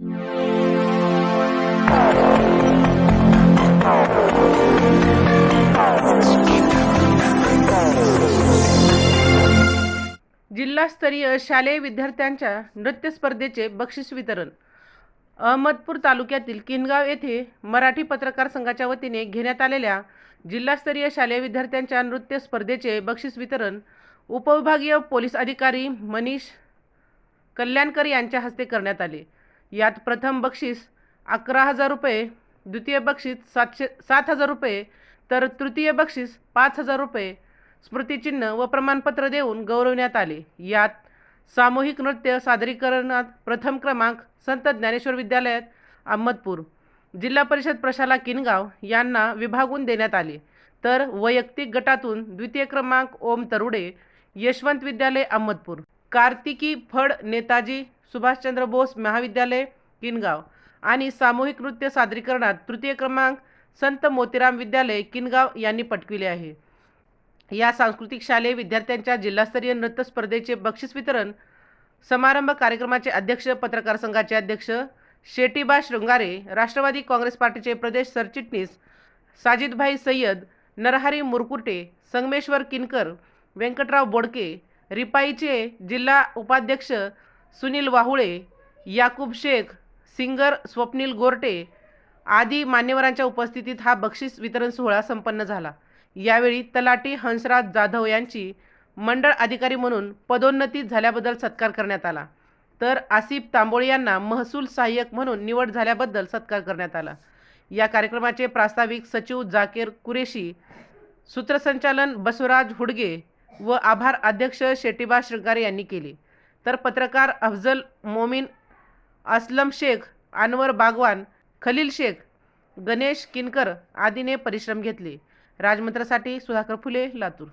जिल्हास्तरीय शालेय विद्यार्थ्यांच्या नृत्य स्पर्धेचे बक्षीस वितरण. अहमदपूर तालुक्यातील किनगाव येथे मराठी पत्रकार संघाच्या वतीने घेण्यात आलेल्या जिल्हास्तरीय शालेय विद्यार्थ्यांच्या नृत्य स्पर्धेचे बक्षीस वितरण उपविभागीय पोलीस अधिकारी मनीष कल्याणकर यांच्या हस्ते करण्यात आले. यात प्रथम बक्षीस अकरा हजार रुपये द्वितीय बक्षीस सातशे सात हजार रुपये तर तृतीय बक्षीस पाच हजार रुपये. स्मृतिचिन्ह व प्रमाणपत्र देऊन गौरवण्यात आले. यात सामूहिक नृत्य सादरीकरणात प्रथम क्रमांक संत ज्ञानेश्वर विद्यालयात अहमदपूर जिल्हा परिषद प्रशाला किनगाव यांना विभागून देण्यात आले. तर वैयक्तिक गटातून द्वितीय क्रमांक ओम तरुडे यशवंत विद्यालय अहमदपूर. कार्तिकी फड नेताजी सुभाषचंद्र बोस महाविद्यालय किनगाव. आणि सामूहिक नृत्य सादरीकरणात तृतीय क्रमांक संत मोतीराम विद्यालय किनगाव यांनी पटविले आहे. या सांस्कृतिक शालेय विद्यार्थ्यांच्या जिल्हास्तरीय नृत्य स्पर्धेचे बक्षीस वितरण समारंभ कार्यक्रमाचे अध्यक्ष पत्रकार संघाचे अध्यक्ष शेटीबा शृंगारे राष्ट्रवादी काँग्रेस पार्टीचे प्रदेश सरचिटणीस साजिदभाई सय्यद नरहरी मुरकुटे संगमेश्वर किनकर व्यंकटराव बोडके रिपाईचे जिल्हा उपाध्यक्ष सुनील वाहुळे याकूब शेख सिंगर स्वप्नील गोरटे आदी मान्यवरांच्या उपस्थितीत हा बक्षीस वितरण सोहळा संपन्न झाला. यावेळी तलाटी हंसराज जाधव यांची मंडळ अधिकारी म्हणून पदोन्नती झाल्याबद्दल सत्कार करण्यात आला. तर आसिफ तांबोळे यांना महसूल सहाय्यक म्हणून निवड झाल्याबद्दल सत्कार करण्यात आला. या कार्यक्रमाचे प्रास्ताविक सचिव जाकीर कुरेशी सूत्रसंचालन बसवराज हुडगे व आभार अध्यक्ष शेटिबा शृंगारे यांनी केले. तर पत्रकार अफजल मोमीन असलम शेख अनवर बागवान खलील शेख गणेश किनकर आदीने परिश्रम घेतले. राजमंत्रासाठी सुधाकर फुले लातूर.